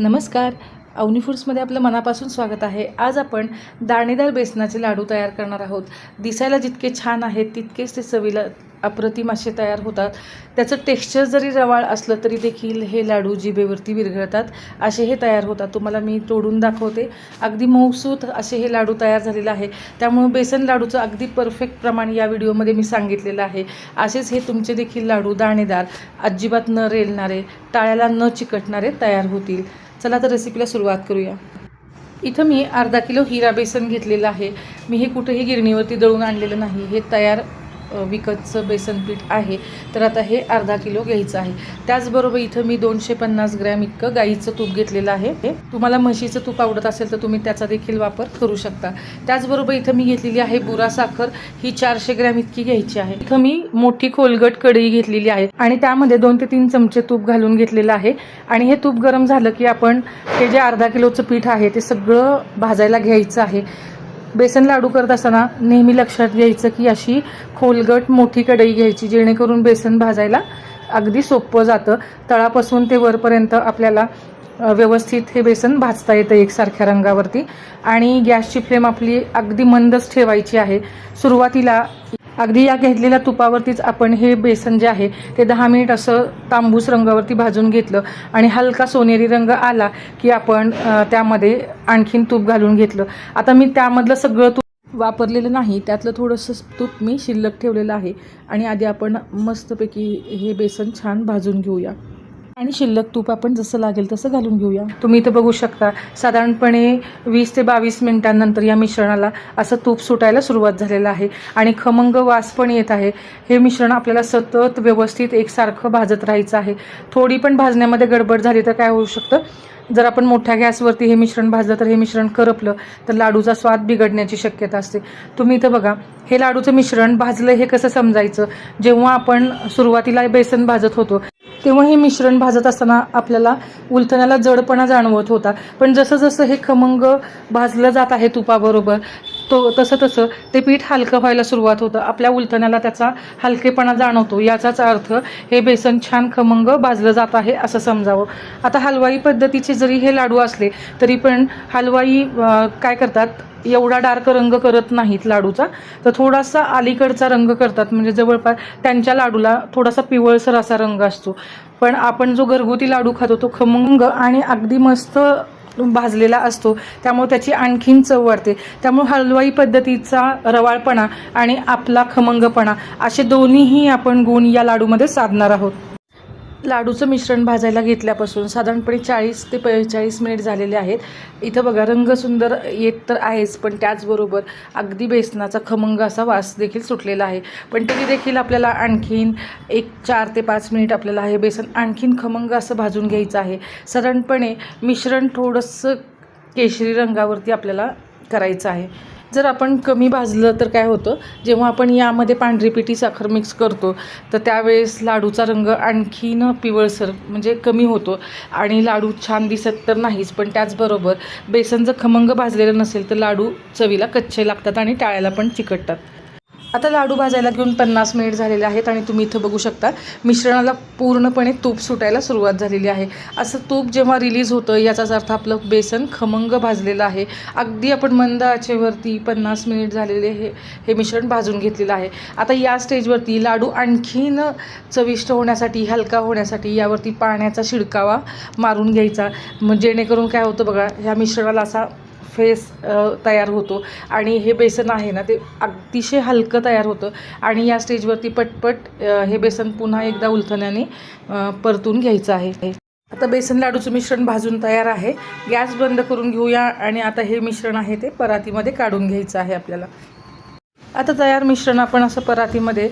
नमस्कार. अवनी फूड्समध्ये आपलं मनापासून स्वागत आहे. आज आपण दाणेदार बेसनाचे लाडू तयार करणार आहोत. दिसायला जितके छान आहेत तितकेच ते चवीला अप्रतिम असे तयार होतात. त्याचं टेक्स्चर जरी रवाळ असलं तरी देखील हे लाडू जिभेवरती विरघळतात. असे हे तयार होतात. तुम्हाला मी तोडून दाखवते. अगदी मऊसूत असे हे लाडू तयार झालेलं आहे. त्यामुळे बेसन लाडूचं अगदी परफेक्ट प्रमाण या व्हिडिओमध्ये मी सांगितलेलं आहे. असेच हे तुमचे देखील लाडू दाणेदार अजिबात न रेलणारे टाळ्याला न चिकटणारे तयार होतील. चला तर रेसिपीला सुरुवात करूया. इथं मी अर्धा किलो हिरा बेसन घेतलेलं आहे. मी हे कुठेही गिरणीवरती दळून आणलेलं नाही. हे तयार विकतचं बेसन पीठ आहे तर आता हे अर्धा किलो घ्यायचं आहे. त्याचबरोबर इथं मी दोनशे पन्नास ग्रॅम इतकं गाईचं तूप घेतलेलं आहे. हे तुम्हाला म्हशीचं तूप आवडत असेल तर तुम्ही त्याचा देखील वापर करू शकता. त्याचबरोबर इथं मी घेतलेली आहे बुरा साखर ही चारशे ग्रॅम इतकी घ्यायची आहे. इथं मी मोठी खोलगट कढई घेतलेली आहे आणि त्यामध्ये दोन ते तीन चमचे तूप घालून घेतलेलं आहे. आणि हे तूप गरम झालं की आपण हे जे अर्धा किलोचं पीठ आहे ते सगळं भाजायला घ्यायचं आहे. बेसन लाडू करत असताना नेहमी लक्षात घ्यायचं की अशी खोलगट मोठी कढई घ्यायची जेणेकरून बेसन भाजायला अगदी सोपं जातं. तळापासून ते वरपर्यंत आपल्याला व्यवस्थित हे बेसन भाजता येतं एकसारख्या रंगावरती. आणि गॅसची फ्लेम आपली अगदी मंदच ठेवायची आहे. सुरुवातीला अगदी या घेतलेल्या तुपावरतीच आपण हे बेसन जे आहे ते दहा मिनिट असं तांबूस रंगावरती भाजून घेतलं आणि हलका सोनेरी रंग आला की आपण त्यामध्ये आणखीन तूप घालून घेतलं. आता मी त्यामधलं सगळं तूप वापरलेलं नाही त्यातलं थोडंसं तूप मी शिल्लक ठेवलेलं आहे आणि आधी आपण मस्तपैकी हे बेसन छान भाजून घेऊया. आणि शिल्लक तूप आपण जसं लागेल तसं घालून घेऊया. तुम्ही इथं बघू शकता साधारणपणे वीस ते बावीस मिनिटांनंतर या मिश्रणाला असं तूप सुटायला सुरुवात झालेलं आहे. आणि खमंग वास पण येत आहे. हे मिश्रण आपल्याला सतत व्यवस्थित एकसारखं भाजत राहायचं आहे. थोडी पण भाजण्यामध्ये गडबड झाली तर काय होऊ शकतं? जर आपण मोठ्या गॅसवरती हे मिश्रण भाजलं तर हे मिश्रण करपलं तर लाडूचा स्वाद बिघडण्याची शक्यता असते. तुम्ही इथं बघा हे लाडूचं मिश्रण भाजलं हे कसं समजायचं? जेव्हा आपण सुरुवातीला बेसन भाजत होतो तेव्हा हे मिश्रण भाजत असताना आपल्याला उलथण्याला जडपणा जाणवत होता. पण जसं जसं हे खमंग भाजलं जात आहे तुपाबरोबर तो तसं तसं ते पीठ हलकं व्हायला सुरुवात होतं. आपल्या उलथण्याला त्याचा हलकेपणा जाणवतो. याचाच अर्थ हे बेसन छान खमंग भाजलं जात आहे असं समजावं. आता हलवाई पद्धतीचे जरी हे लाडू असले तरी पण हलवाई काय करतात? एवढा डार्क रंग करत नाहीत लाडूचा. तर थोडासा अलीकडचा रंग करतात. म्हणजे जवळपास त्यांच्या लाडूला थोडासा पिवळसर असा रंग असतो. पण आपण जो घरगुती लाडू खातो तो खमंग आणि अगदी मस्त भाजलेला असतो. त्यामुळे त्याची आणखीन चव वाढते. त्यामुळे हलवाई पद्धतीचा रवाळपणा आणि आपला खमंगपणा असे दोन्हीही आपण गुण या लाडूमध्ये साधणार आहोत. लाडूचं मिश्रण भाजायला घेतल्यापासून साधारणपणे चाळीस ते पंचेचाळीस मिनिट झालेले आहेत. इथं बघा रंग सुंदर येत तर आहेच पण त्याचबरोबर अगदी बेसनाचा खमंग असा वास देखील सुटलेला आहे. पण तरी देखील आपल्याला आणखीन एक चार ते पाच मिनिट आपल्याला हे बेसन आणखीन खमंग असं भाजून घ्यायचं आहे. साधारणपणे मिश्रण थोडंसं केशरी रंगावरती आपल्याला करायचं आहे. जर आपण कमी भाजलं तर काय होतं? जेव्हा आपण यामध्ये पांढरी पिठी साखर मिक्स करतो तर त्यावेळेस लाडूचा रंग आणखीन पिवळसर म्हणजे कमी होतो. आणि लाडू छान दिसत तर नाहीच पण त्याचबरोबर बेसन जर खमंग भाजलेलं नसेल तर लाडू चवीला कच्चे लागतात आणि टाळ्याला पण चिकटतात. आता लाडू भाजायला घेऊन पन्नास मिनिट झालेले आहेत आणि तुम्ही इथं बघू शकता मिश्रणाला पूर्णपणे तूप सुटायला सुरुवात झालेली आहे. असं तूप जेव्हा रिलीज होतं याचाच अर्थ आपलं बेसन खमंग भाजलेलं आहे. अगदी आपण मंद आचेवरती पन्नास मिनिट झालेले हे हे मिश्रण भाजून घेतलेलं आहे. आता या स्टेजवरती लाडू आणखीन चविष्ट होण्यासाठी हलका होण्यासाठी यावरती पाण्याचा शिडकावा मारून घ्यायचा. मग जेणेकरून काय होतं बघा ह्या मिश्रणाला असा फेस तयार होतो. आणि हे बेसन आहे ना ते अतिशय हलकं तयार होतं. आणि या स्टेजवरती पटपट हे बेसन पुन्हा एकदा उलथण्याने परतून घ्यायचं आहे. आता बेसन लाडूचं मिश्रण भाजून तयार आहे. गॅस बंद करून घेऊया आणि आता हे मिश्रण आहे ते परातीमध्ये काढून घ्यायचं आहे आपल्याला. आता तयार मिश्रण आपण असं परातीमध्ये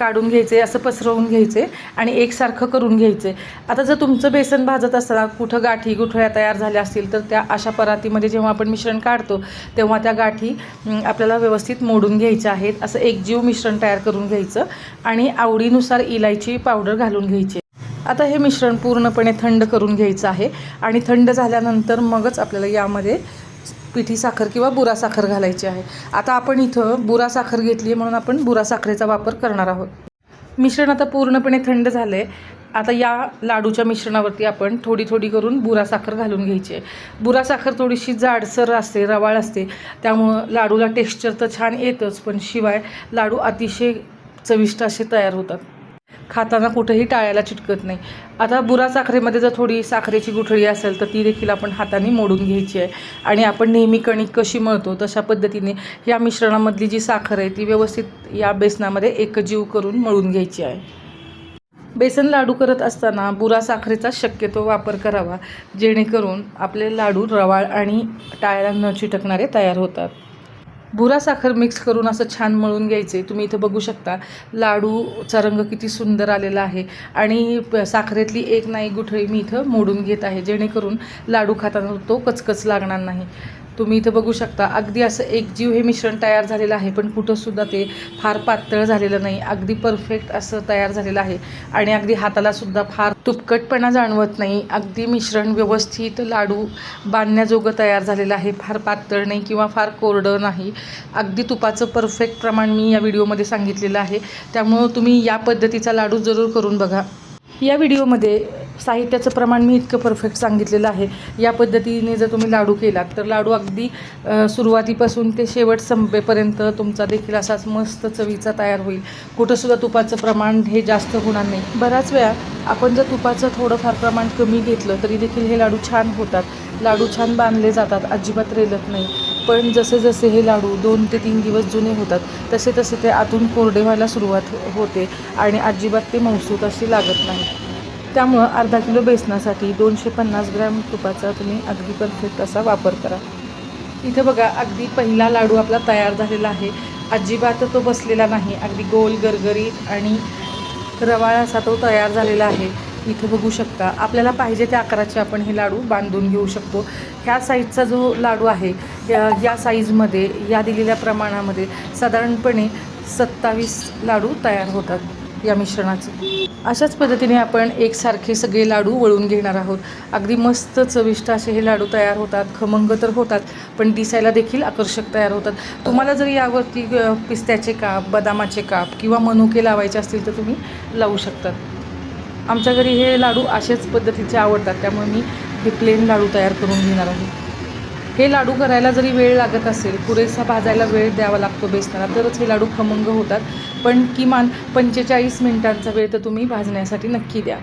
काढून घ्यायचे असं पसरवून घ्यायचे आणि एकसारखं करून घ्यायचे. आता जर तुमचं बेसन भाजत असताना कुठं गाठी गुठळ्या तयार झाल्या असतील तर त्या अशा परातीमध्ये जेव्हा आपण मिश्रण काढतो तेव्हा त्या गाठी आपल्याला व्यवस्थित मोडून घ्यायच्या आहेत. असं एकजीव मिश्रण तयार करून घ्यायचं आणि आवडीनुसार इलायची पावडर घालून घ्यायची. आता हे मिश्रण पूर्णपणे थंड करून घ्यायचं आहे आणि थंड झाल्यानंतर मगच आपल्याला यामध्ये पिठी साखर किंवा बुरा साखर घालायची आहे. आता आपण इथं बुरा साखर घेतली आहे म्हणून आपण बुरा साखरेचा वापर करणार आहोत. मिश्रण आता पूर्णपणे थंड झालं आहे आता या लाडूच्या मिश्रणावरती आपण थोडी थोडी करून बुरा साखर घालून घ्यायची आहे. बुरा साखर थोडीशी जाडसर असते रवाळ असते. त्यामुळं लाडूला टेक्स्चर तर छान येतच पण शिवाय लाडू अतिशय चविष्ट असे तयार होतात. खाताना कुठेही टाळ्याला चिटकत नाही. आता बुरा साखरेमध्ये जर थोडी साखरेची गुठळी असेल तर ती देखील आपण हाताने मोडून घ्यायची आहे. आणि आपण नेहमी कणिक कशी मळतो तशा पद्धतीने या मिश्रणामधली जी साखर आहे ती व्यवस्थित या बेसनामध्ये एकजीव करून मळून घ्यायची आहे. बेसन लाडू करत असताना बुरा साखरेचा शक्यतो वापर करावा जेणेकरून आपले लाडू रवाळ आणि टाळ्याला न चिटकणारे तयार होतात. बुरा साखर मिक्स करून असं छान मळून घ्यायचे. तुम्ही इथं बघू शकता. लाडूचा रंग किती सुंदर आलेला आहे. आणि साखरेतली एक नाही गुठळी मी इथं मोडून घेत आहे. जेणेकरून लाडू खाताना तो कचकच लागणार नाही. तुम्ही इथं बघू शकता. अगदी असं एकजीव हे मिश्रण तयार झालेलं आहे पण कुठंसुद्धा ते फार पातळ झालेलं नाही. अगदी परफेक्ट असं तयार झालेलं आहे. आणि अगदी हातालासुद्धा फार तुपकटपणा जाणवत नाही. अगदी मिश्रण व्यवस्थित लाडू बांधण्याजोगं तयार झालेलं आहे. फार पातळ नाही किंवा फार कोरडं नाही. अगदी तुपाचं परफेक्ट प्रमाण मी या व्हिडिओमध्ये सांगितलेलं आहे. त्यामुळं तुम्ही या पद्धतीचा लाडू जरूर करून बघा. या व्हिडिओमध्ये साहित्याचं प्रमाण मी इतकं परफेक्ट सांगितलेलं आहे. या पद्धतीने जर तुम्ही लाडू केलात तर लाडू अगदी सुरुवातीपासून ते शेवट संपेपर्यंत तुमचा देखील असाच मस्त चवीचा तयार होईल. कुठंसुद्धा तुपाचं प्रमाण हे जास्त होणार नाही. बऱ्याच वेळा आपण जर तुपाचं थोडंफार प्रमाण कमी घेतलं तरी देखील हे लाडू छान होतात. लाडू छान बांधले जातात अजिबात रेलत नाही. पण जसे जसे हे लाडू दोन ते तीन दिवस जुने होतात तसे तसे ते आतून कोरडे व्हायला सुरुवात होते आणि अजिबात ते मौसूत अशी लागत नाही. त्यामुळं अर्धा किलो बेसनासाठी दोनशे पन्नास ग्रॅम तुपाचा तुम्ही अगदी परफेक्ट असा वापर करा. इथे बघा अगदी पहिला लाडू आपला तयार झालेला आहे. अजिबात तो बसलेला नाही. अगदी गोल गरगरीत आणि रवाळ असा तो तयार झालेला आहे. इथे बघू शकता आपल्याला पाहिजे त्या आकाराचे आपण हे लाडू बांधून घेऊ शकतो. ह्या साईजचा जो लाडू आहे या या साईजमध्ये या दिलेल्या प्रमाणामध्ये साधारणपणे सत्तावीस लाडू तयार होतात. या मिश्रणाचे. अशाच पद्धतीने आपण एकसारखे सगळे लाडू वळून घेणार आहोत. अगदी मस्त चविष्ट असे हे लाडू तयार होतात खमंग तर होतात पण दिसायला देखील आकर्षक तयार होतात. तुम्हाला जर यावरती पिस्त्याचे काप बदामाचे काप किंवा मनुके लावायचे असतील तर तुम्ही लावू शकतात. आमच्या घरी हे लाडू अशाच पद्धतीचे आवडतात त्यामुळे मी हे प्लेन लाडू तयार करून घेणार आहे. हे लाडू करायला जरी वेळ लागत असेल पुरेसा भाजायला वेळ द्यावा लागतो बेसनाला तरच हे लाडू खमंग होतात. पण किमान पंचेचाळीस मिनिटांचा वेळ तर तुम्ही भाजण्यासाठी नक्की द्या.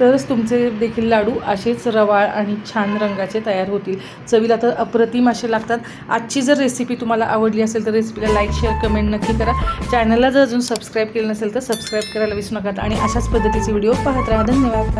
तरच तुमचे देखील लाडू असेच रवाळ आणि छान रंगाचे तयार होतील. चवीला तर अप्रतिम असे लागतात. आजची जर रेसिपी तुम्हाला आवडली असेल तर रेसिपीला लाईक शेअर कमेंट नक्की करा. चॅनलला जर अजून सबस्क्राईब केलं नसेल तर सबस्क्राईब करायला विसरू नका. आणि अशाच पद्धतीचे व्हिडिओ पाहत राहा. धन्यवाद.